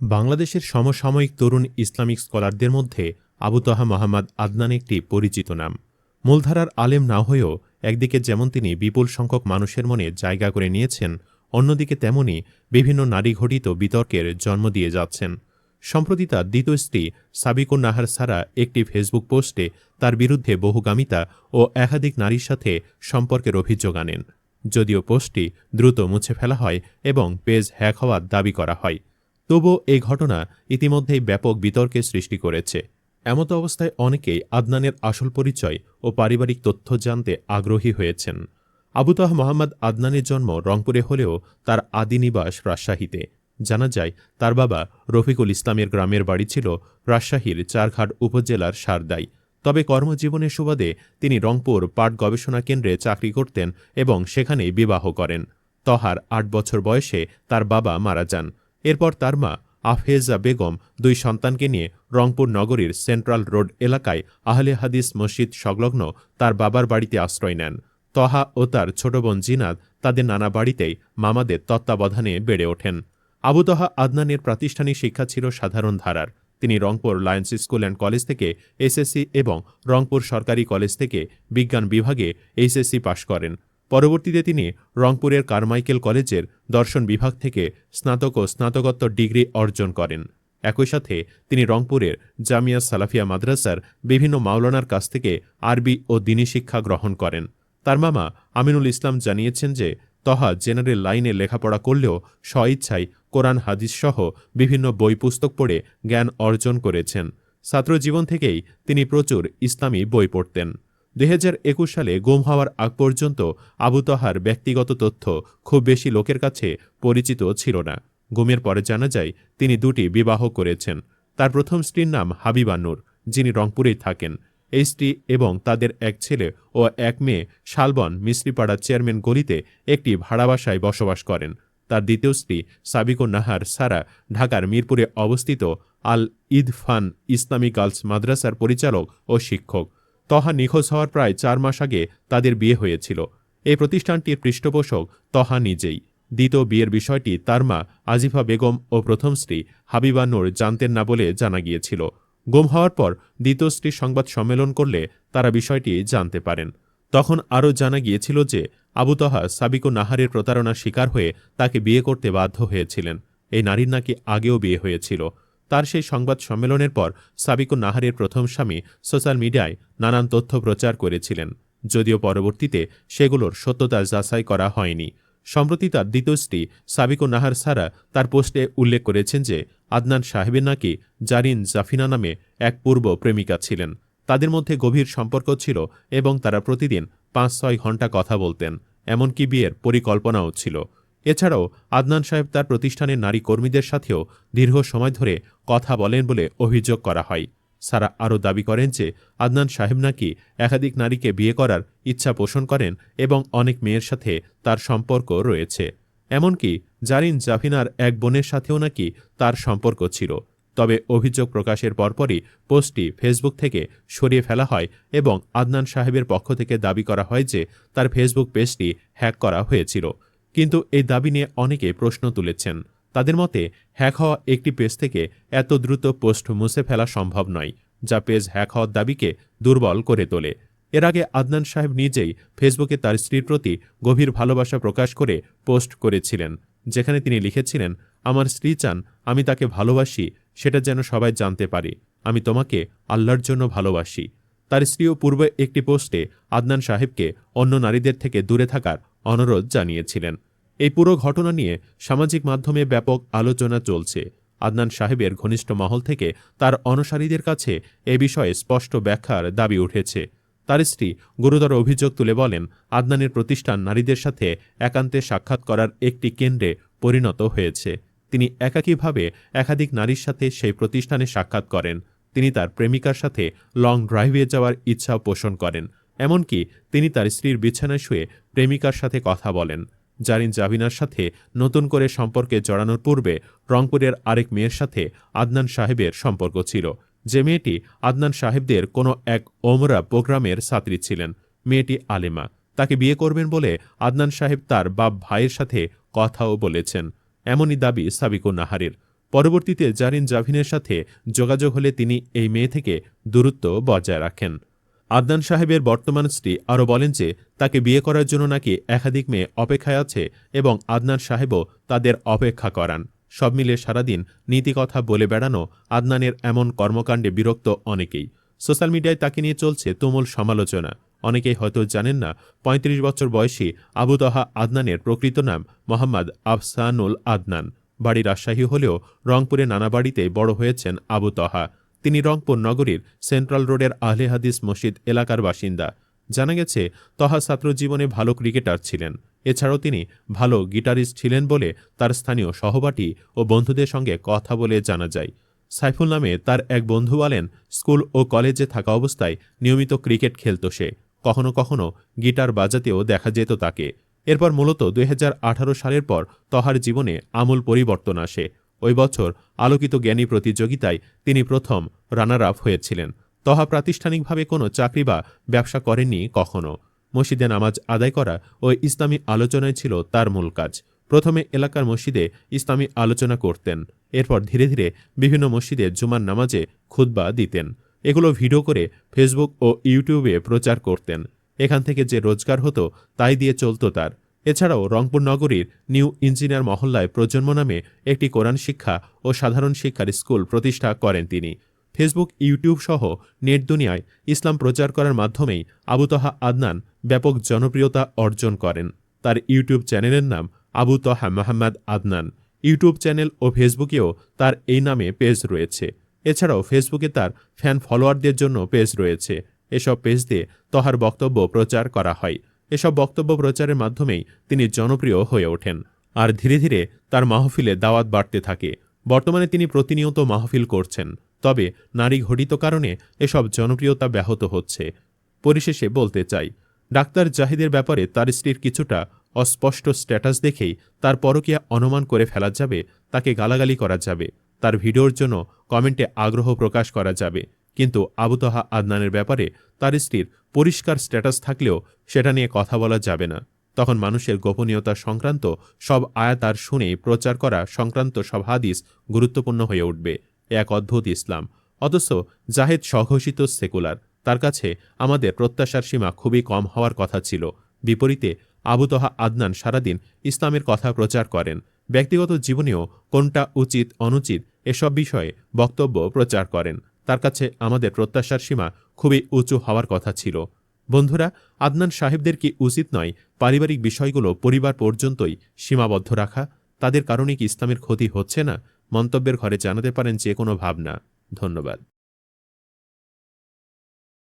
বাংলাদেশের সমসাময়িক তরুণ ইসলামিক স্কলারদের মধ্যে আবু তাহা মোহাম্মদ আদনান একটি পরিচিত নাম। মূলধারার আলেম না হয়েও একদিকে যেমন তিনি বিপুল সংখ্যক মানুষের মনে জায়গা করে নিয়েছেন, অন্যদিকে তেমনি বিভিন্ন নারী ঘটিত বিতর্কের জন্ম দিয়ে যাচ্ছেন। সম্প্রতি তার দ্বিতীয় স্ত্রী সাবিকুন নাহার সারা একটি ফেসবুক পোস্টে তার বিরুদ্ধে বহুগামিতা ও একাধিক নারীর সাথে সম্পর্কের অভিযোগ আনেন। যদিও পোস্টটি দ্রুত মুছে ফেলা হয় এবং পেজ হ্যাক হওয়ার দাবি করা হয়। তবুও এই ঘটনা ইতিমধ্যেই ব্যাপক বিতর্কের সৃষ্টি করেছে। এমতো অবস্থায় অনেকেই আদনানের আসল পরিচয় ও পারিবারিক তথ্য জানতে আগ্রহী হয়েছেন। আবুতাহ মোহাম্মদ আদনানের জন্ম রংপুরে হলেও তার আদি নিবাস রাজশাহীতে। জানা যায়, তার বাবা রফিকুল ইসলামের গ্রামের বাড়ি ছিল রাজশাহীর চারঘাট উপজেলার সারদাই। তবে কর্মজীবনের সুবাদে তিনি রংপুর পাট গবেষণা কেন্দ্রে চাকরি করতেন এবং সেখানেই বিবাহ করেন। তহার আট বছর বয়সে তার বাবা মারা যান। এরপর তার মা আফেজা বেগম দুই সন্তানকে নিয়ে রংপুর নগরীর সেন্ট্রাল রোড এলাকায় আহলে হাদিস মসজিদ সংলগ্ন তার বাবার বাড়িতে আশ্রয় নেন। তহা ও তার ছোট বোন জিনাদ তাদের নানা বাড়িতেই মামাদের তত্ত্বাবধানে বেড়ে ওঠেন। আবু তহা আদনানের প্রাতিষ্ঠানিক শিক্ষা ছিল সাধারণ ধারার। তিনি Rangpur lions school and college থেকে এসএসসি এবং রংপুর সরকারি কলেজ থেকে বিজ্ঞান বিভাগে এইচএসসি পাশ করেন। পরবর্তীতে তিনি রংপুরের কারমাইকেল কলেজের দর্শন বিভাগ থেকে স্নাতক ও স্নাতকোত্তর ডিগ্রি অর্জন করেন। একই সাথে তিনি রংপুরের জামিয়া সালাফিয়া মাদ্রাসার বিভিন্ন মাওলানার কাছ থেকে আরবি ও দিনী শিক্ষা গ্রহণ করেন। তার মামা আমিনুল ইসলাম জানিয়েছেন যে, তহা জেনারেল লাইনে লেখাপড়া করলেও স্বইচ্ছায় কোরআন, হাদিস সহ বিভিন্ন বই পুস্তক পড়ে জ্ঞান অর্জন করেছেন। ছাত্রজীবন থেকেই তিনি প্রচুর ইসলামী বই পড়তেন। দুই হাজার একুশ সালে গুম হওয়ার আগ পর্যন্ত আবু তহার ব্যক্তিগত তথ্য খুব বেশি লোকের কাছে পরিচিত ছিল না। গুমের পরে জানা যায়, তিনি দুটি বিবাহ করেছেন। তার প্রথম স্ত্রীর নাম হাবিবানুর যিনি রংপুরেই থাকেন। এই স্ত্রী এবং তাদের এক ছেলে ও এক মেয়ে শালবন মিস্ত্রিপাড়া চেয়ারম্যান গলিতে একটি ভাড়া বাসায় বসবাস করেন। তার দ্বিতীয় স্ত্রী সাবিকো নাহার সারা ঢাকার মিরপুরে অবস্থিত আল ইদফান ইসলামী গার্লস মাদ্রাসার পরিচালক ও শিক্ষক। তহা নিখোঁজ হওয়ার প্রায় চার মাস আগে তাদের বিয়ে হয়েছিল। এই প্রতিষ্ঠানটির পৃষ্ঠপোষক তহা নিজেই। দ্বিতীয় বিয়ের বিষয়টি তার মা আজিফা বেগম ও প্রথম স্ত্রী হাবিবা নূর জানতেন না বলে জানা গিয়েছিল। গুম হওয়ার পর দ্বিতীয় স্ত্রীর সংবাদ সম্মেলন করলে তারা বিষয়টি জানতে পারেন। তখন আরও জানা গিয়েছিল যে আবু তহা সাবিকো নাহারের প্রতারণার শিকার হয়ে তাকে বিয়ে করতে বাধ্য হয়েছিলেন। এই নারীর নাকি আগেও বিয়ে হয়েছিল। তার সেই সংবাদ সম্মেলনের পর সাবিকু নাহারের প্রথম স্বামী সোশ্যাল মিডিয়ায় নানান তথ্য প্রচার করেছিলেন, যদিও পরবর্তীতে সেগুলোর সত্যতা যাচাই করা হয়নি। সম্প্রতি তার দ্বিতীয় স্ত্রী সাবিকু নাহার সারা তার পোস্টে উল্লেখ করেছেন যে, আদনান সাহেবের নাকি জারিন জাফিনা নামে এক পূর্ব প্রেমিকা ছিলেন। তাদের মধ্যে গভীর সম্পর্ক ছিল এবং তারা প্রতিদিন পাঁচ ছয় ঘণ্টা কথা বলতেন, এমনকি বিয়ের পরিকল্পনাও ছিল। এছাড়াও আদনান সাহেব তার প্রতিষ্ঠানের নারী কর্মীদের সাথেও দীর্ঘ সময় ধরে কথা বলেন বলে অভিযোগ করা হয়। সারা আরও দাবি করেন যে আদনান সাহেব নাকি একাধিক নারীকে বিয়ে করার ইচ্ছা পোষণ করেন এবং অনেক মেয়ের সাথে তার সম্পর্ক রয়েছে। এমনকি জারিন জাফিনার এক বোনের সাথেও নাকি তার সম্পর্ক ছিল। তবে অভিযোগ প্রকাশের পরপরই পোস্টটি ফেসবুক থেকে সরিয়ে ফেলা হয় এবং আদনান সাহেবের পক্ষ থেকে দাবি করা হয় যে তার ফেসবুক পেজটি হ্যাক করা হয়েছিল। কিন্তু এই দাবি নিয়ে অনেকে প্রশ্ন তুলেছেন। তাদের মতে, হ্যাক হওয়া একটি পেজ থেকে এত দ্রুত পোস্ট মুছে ফেলা সম্ভব নয়, যা পেজ হ্যাক হওয়ার দাবিকে দুর্বল করে তোলে। এর আগে আদনান সাহেব নিজেই ফেসবুকে তার স্ত্রীর প্রতি গভীর ভালোবাসা প্রকাশ করে পোস্ট করেছিলেন, যেখানে তিনি লিখেছিলেন, আমার স্ত্রী চান আমি তাকে ভালোবাসি, সেটা যেন সবাই জানতে পারে। আমি তোমাকে আল্লাহর জন্য ভালোবাসি। তার স্ত্রীও পূর্বে একটি পোস্টে আদনান সাহেবকে অন্য নারীদের থেকে দূরে থাকার অনুরোধ জানিয়েছিলেন। এই পুরো ঘটনা নিয়ে সামাজিক মাধ্যমে ব্যাপক আলোচনা চলছে। আদনান সাহেবের ঘনিষ্ঠ মহল থেকে তার অনুসারীদের কাছে এ বিষয়ে স্পষ্ট ব্যাখ্যার দাবি উঠেছে। তার স্ত্রী গুরুতর অভিযোগ তুলে বলেন, আদনানের প্রতিষ্ঠান নারীদের সাথে একান্তে সাক্ষাৎ করার একটি কেন্দ্রে পরিণত হয়েছে। তিনি একাকীভাবে একাধিক নারীর সাথে সেই প্রতিষ্ঠানে সাক্ষাৎ করেন। তিনি তার প্রেমিকার সাথে লং ড্রাইভে যাওয়ার ইচ্ছাও পোষণ করেন। এমনকি তিনি তার স্ত্রীর বিছানায় শুয়ে প্রেমিকার সাথে কথা বলেন জারিন জাবিনার সাথে নতুন করে সম্পর্কে জড়ানোর পূর্বে রংপুরের আরেক মেয়ের সাথে আদনান সাহেবের সম্পর্ক ছিল। যে মেয়েটি আদনান সাহেবদের কোনো এক ওমরা প্রোগ্রামের ছাত্রী ছিলেন, মেয়েটি আলেমা। তাকে বিয়ে করবেন বলে আদনান সাহেব তার বাপ ভাইয়ের সাথে কথাও বলেছেন, এমনই দাবি সাবিকুন নাহারের। পরবর্তীতে জারিন জাভিনের সাথে যোগাযোগ হলে তিনি এই মেয়ে থেকে দূরত্ব বজায় রাখেন। আদনান সাহেবের বর্তমান স্ত্রী আরও বলেন যে, তাকে বিয়ে করার জন্য নাকি একাধিক মেয়ে অপেক্ষায় আছে এবং আদনান সাহেবও তাদের অপেক্ষা করান। সব মিলে সারাদিন নীতিকথা বলে বেড়ানো আদনানের এমন কর্মকাণ্ডে বিরক্ত অনেকেই। সোশ্যাল মিডিয়ায় তাকে নিয়ে চলছে তুমুল সমালোচনা। অনেকেই হয়তো জানেন না ৩৫ বছর বয়সী আবু তহা আদনানের প্রকৃত নাম মোহাম্মদ আফসানুল আদনান। বাড়ি রাজশাহী হলেও রংপুরে নানা বাড়িতে বড় হয়েছেন আবু তহা। তিনি রংপুর নগরীর সেন্ট্রাল রোডের আহলে হাদিস মসজিদ এলাকার বাসিন্দা। জানা গেছে, তহা ছাত্র জীবনে ভালো ক্রিকেটার ছিলেন। এছাড়াও তিনি ভালো গিটারিস্ট ছিলেন বলে তার স্থানীয় সহপাঠী ও বন্ধুদের সঙ্গে কথা বলে জানা যায়। সাইফুল নামে তার এক বন্ধু বলেন, স্কুল ও কলেজে থাকা অবস্থায় নিয়মিত ক্রিকেট খেলত সে। কখনো কখনো গিটার বাজাতেও দেখা যেত তাকে। এরপর মূলত দুই হাজার আঠারো সালের পর তহার জীবনে আমূল পরিবর্তন আসে। ওই বছর আলোকিত জ্ঞানী প্রতিযোগিতায় তিনি প্রথম রানার আপ হয়েছিলেন। তহা প্রাতিষ্ঠানিকভাবে কোনো চাকরি বা ব্যবসা করেননি কখনও মসজিদে নামাজ আদায় করা ও ইসলামী আলোচনায় ছিল তার মূল কাজ। প্রথমে এলাকার মসজিদে ইসলামী আলোচনা করতেন। এরপর ধীরে ধীরে বিভিন্ন মসজিদে জুমার নামাজে খুতবা দিতেন। এগুলো ভিডিও করে ফেসবুক ও ইউটিউবে প্রচার করতেন। এখান থেকে যে রোজগার হতো, তাই দিয়ে চলত তার। এছাড়াও রংপুর নগরীর নিউ ইঞ্জিনিয়ার মহল্লায় প্রজন্ম নামে একটি কোরআন শিক্ষা ও সাধারণ শিক্ষার স্কুল প্রতিষ্ঠা করেন তিনি। ফেসবুক, ইউটিউব সহ নেট দুনিয়ায় ইসলাম প্রচার করার মাধ্যমেই আবুতহা আদনান ব্যাপক জনপ্রিয়তা অর্জন করেন। তার ইউটিউব চ্যানেলের নাম আবু তহা মোহাম্মদ আদনান। ইউটিউব চ্যানেল ও ফেসবুকেও তার এই নামে পেজ রয়েছে। এছাড়াও ফেসবুকে তার ফ্যান ফলোয়ারদের জন্য পেজ রয়েছে। এসব পেজ দিয়ে তহার বক্তব্য প্রচার করা হয়। এসব বক্তব্য প্রচারের মাধ্যমেই তিনি জনপ্রিয় হয়ে ওঠেন। আর ধীরে ধীরে তার মাহফিলে দাওয়াত বাড়তে থাকে। বর্তমানে তিনি প্রতিনিয়ত মাহফিল করছেন। তবে নারী ঘটিত কারণে এসব জনপ্রিয়তা ব্যাহত হচ্ছে। পরিশেষে বলতে চাই, ডাক্তার জাহিদের ব্যাপারে তার স্ত্রীর কিছুটা অস্পষ্ট স্ট্যাটাস দেখেই তার পরকীয়া অনুমান করে ফেলা যাবে, তাকে গালাগালি করা যাবে। তার ভিডিওর জন্য কমেন্টে আগ্রহ প্রকাশ করা যাবে। কিন্তু আবুতহা আদনানের ব্যাপারে তার স্ত্রীর পরিষ্কার স্ট্যাটাস থাকলেও সেটা নিয়ে কথা বলা যাবে না। তখন মানুষের গোপনীয়তা সংক্রান্ত সব আয়াতার শুনেই প্রচার করা সংক্রান্ত সব হাদিস গুরুত্বপূর্ণ হয়ে উঠবে। এক অদ্ভুত ইসলাম। অথচ জাহেদ স্বঘোষিত সেকুলার। তার কাছে আমাদের প্রত্যাশার সীমা খুবই কম হওয়ার কথা ছিল। বিপরীতে আবুতহা আদনান সারাদিন ইসলামের কথা প্রচার করেন। ব্যক্তিগত জীবনেও কোনটা উচিত, অনুচিত এসব বিষয়ে বক্তব্য প্রচার করেন। তার কাছে আমাদের প্রত্যাশার সীমা খুবই উঁচু হওয়ার কথা ছিল। বন্ধুরা, আদনান সাহেবদের কি উচিত নয় পারিবারিক বিষয়গুলো পরিবার পর্যন্তই সীমাবদ্ধ রাখা? তাদের কারণে কি ইসলামের ক্ষতি হচ্ছে না? মন্তব্যের ঘরে জানাতে পারেন যে কোনো ভাবনা। ধন্যবাদ।